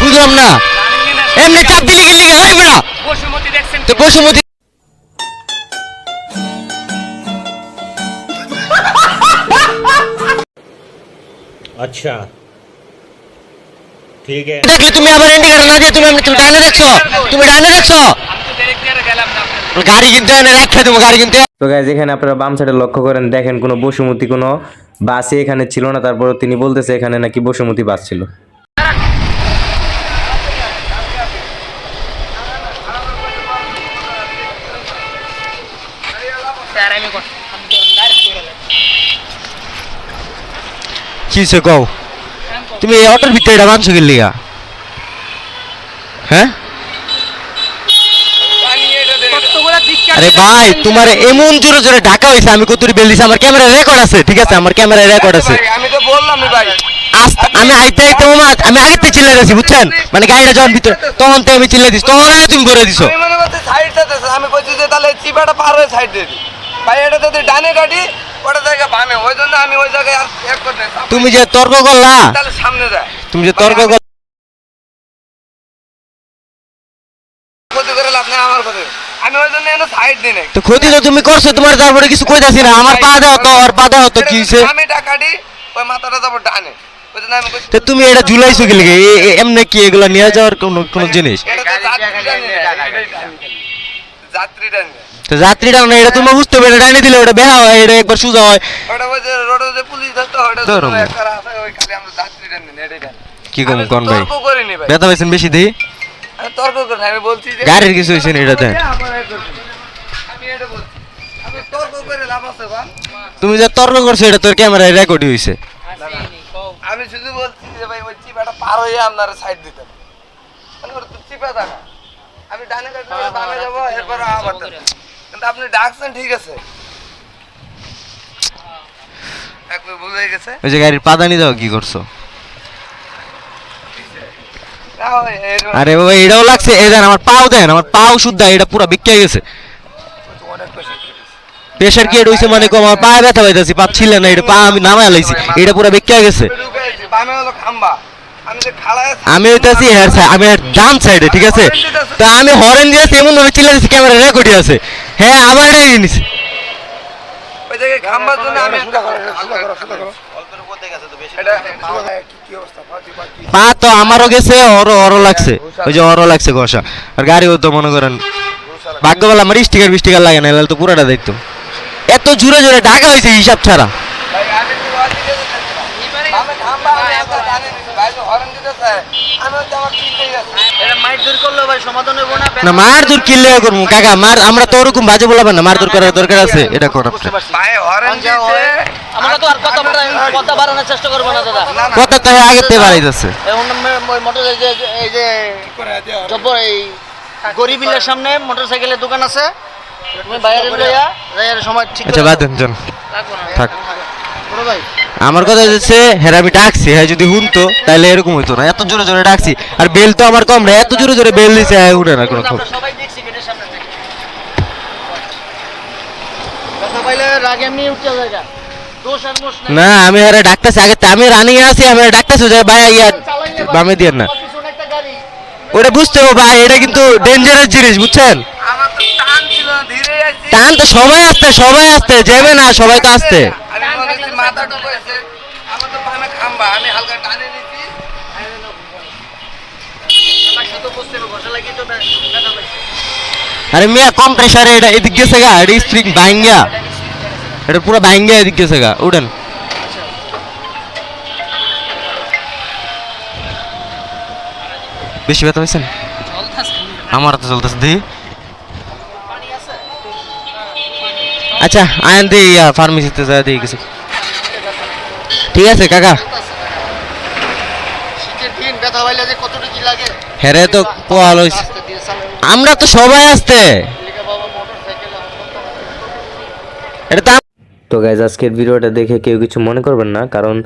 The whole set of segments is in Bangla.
বুঝলাম না। এমনি চাপ দিলে হেলে হেলাইবে না তো আচ্ছা। তুমি আবার না যে তুমি তুমি ডানে রাখছো তুমি ডানে রাখছো গাড়ি কিনতে না রাত গাড়ি কিনতে। তো গাইজ এখানে আপনারা বাম সাইডে লক্ষ্য করেন দেখেন কোনো বসুমতি কোনো বাসে এখানে ছিল না তারপর তিনি বলতেছে এখানে নাকি বসুমতি বাস ছিল। কি সে কও? তুমি এই অটোর ভিতরে এটা মানছো গেলি হ্যাঁ? কতগুলা দীক্ষা আরে ভাই, তোমার এমন জোরে জোরে ঢাকা হয়েছে আমি কতুরি বেল দিছি আমার ক্যামেরা রেকর্ড আছে, ঠিক আছে? আমার ক্যামেরা রেকর্ড আছে। আমি তো বললাম ভাই আমি আইতে আইতে ওমা আমি আগে থেকে চিল্লাই দিছি, বুঝছেন? মানে গাড়িটা যখন ভিতরে, তখন তো আমি চিল্লাই দিছি, তখন আগে তুমি ভরে দিছো। আমি মনে আমি কইছি যে তাহলে চিপাটা পার হয়ে সাইড দিয়ে ভাই, এটা যদি ডানে গাড়ি ওটা জায়গা বামে ওই জন্য আমি ওই জায়গায় আর এক করে দিই। তুমি যে তর্ক করলা? তাহলে সামনে যায় তুমি যে তর্ক কর ক্ষতি করে লাভ নেই আমার ক্ষতি। আমি ওই জন্য এনে সাইড দিই নাই। তো ক্ষতি তো তুমি করছ তোমার তারপরে কিছু কইতাছি না। আমার পা দাও তো আর পা দাও তো কি হইছে আমি টাকাটি ওই মাথাটা যাব ডানে তো তুমি এটা ঝুলাইছো কি লাগে? এমনি কি এগুলা নিয়ে যাওয়ার কোনো কোনো জিনিস? যাত্রীটা নিয়ে তো যাত্রীটা না এটা তুমি বুঝতে পারবে ডাইনে দিলে ওটা বেহা হয় এটা একবার সোজা হয়। ওটা রোডে যে পুলিশ ধরতো ওটা ধরো। ওই খালি আমরা। কি কম কোন ভাই? তর্ক করিনি ভাই। ব্যথা পাইছেন বেশি দেই? আমি তর্ক করি আমি বলছি যে গাড়ির কিছু হয়েছে না এটা দেন। আমি এটা বলছি আমি তর্ক করে লাভ আছে বা তুমি যে তর্ক করছ এটা তোর ক্যামেরায় রেকর্ডই হইছে। আমি শুধু বলছি যে ভাই ওই চিপাটা পার হয়ে আপনার সাইড দিতে হবে। মানে চিপা থাকা আমি ডানে কাটবো বামে যাব এরপর আবার। কিন্তু আপনি ডাকছেন ঠিক আছে। একবার বুঝে গেছে? ওই যে গাড়ির পাদানি দাও কি করছ? আরে বাবা এটাও লাগছে। এই দেন আমার পাও দেন আমার পাও শুদ্ধ এটা পুরো গেছে। প্রেশার কি হইছে মানে কম? আমার পায়ে ব্যথা পাইতাছি পাপ ছিল না এটা পা আমি নামায় লাইছি। এটা পুরো বিক্কে গেছে। আমি হইতাছি হেয়ার সাইড আমি ডান সাইডে ঠিক আছে? তো আমি হরেন দিয়েছি এমন ভাবে চিল্লা দিচ্ছি ক্যামেরা রেকর্ডই আছে। হ্যাঁ আবার এটা আমি এটা পা তো আমারও গেছে ওরও ওরও লাগছে। ওই যে ওরও লাগছে ঘষা। আর গাড়িও তো মনে করেন ভাগ্যবেলা আমার স্টিকার বিস্টিকার লাগে না তো পুরাটা দেখতো। এত জোরে জোরে ঢাকা হয়েছে হিসাব ছাড়া। ভাই আমি না। মার দূর কিনলে করব? কাকা মার আমরা তো ওরকম বাজে বলাবেন না মার দূর করার দরকার আছে। এটা কর আপনি। ভাই হরেন দিচ্ছে। আমরা তো আর কথা কথা বাড়ানোর চেষ্টা করব না দাদা। না, না। কথা তো আগে তে বাড়াইতেছে এখন মোটর এই যে জব্বর এই গরিবিলের সামনে মোটরসাইকেলের দোকান আছে। তুমি বাইরে লইয়া যাইয়ার সময় ঠিক আচ্ছা বাদ দেন চল। থাক। বড় ভাই আমার কথা হচ্ছে হ্যাঁ আমি ডাকছি হ্যাঁ যদি শুনতো তাহলে এরকম হইতো না। এত জোরে জোরে ডাকছি আর বেল তো আমার কম এত জোরে জোরে বেল দিছে হ্যাঁ উঠে না কোনো খবর। না আমি আরে ডাকতেছি আগে আমি রানিং আছি আমি ডাকতেছি যে ভাই ইয়া বামে দিয়ে না। ওটা বুঝতে হবে ভাই এটা কিন্তু ডেঞ্জারাস জিনিস বুঝছেন। টান তো সবাই আসতে সবাই আসতে যাবে না সবাই তো আসতে। আরে মিয়া, কম প্রেসারে এটা এদিক গেছে গা, এটা স্প্রিং ভাঙ্গা। এটা পুরো ভাঙ্গা এদিক গেছে গা, উঠেন। বেশি ব্যথা পাইছেন আমার তো চলতেছে দি আচ্ছা আয়ান দি, ইয়া ফার্মেসিতে যা দিয়ে কিছু। ঠিক আছে কাকা। হেরে তো দিয়ে চালানো। আমরা তো সবাই আসতে। এটা তো এটা তো গাইজ আজকের ভিডিওটা দেখে কেউ কিছু মনে করবেন না, কারণ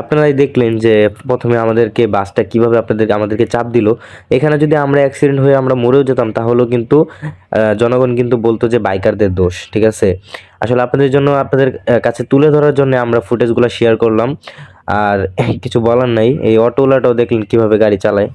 আপনারাই দেখলেন যে প্রথমে আমাদেরকে বাসটা কীভাবে আপনাদের আমাদেরকে চাপ দিল। এখানে যদি আমরা অ্যাক্সিডেন্ট হয়ে আমরা মরেও যেতাম, তাহলেও কিন্তু জনগণ কিন্তু বলতো যে বাইকারদের দোষ, ঠিক আছে? আসলে আপনাদের জন্য আপনাদের কাছে তুলে ধরার জন্য আমরা ফুটেজগুলো শেয়ার করলাম। আর কিছু বলার নাই, এই অটোওয়ালাটাও দেখলেন কীভাবে গাড়ি চালায়।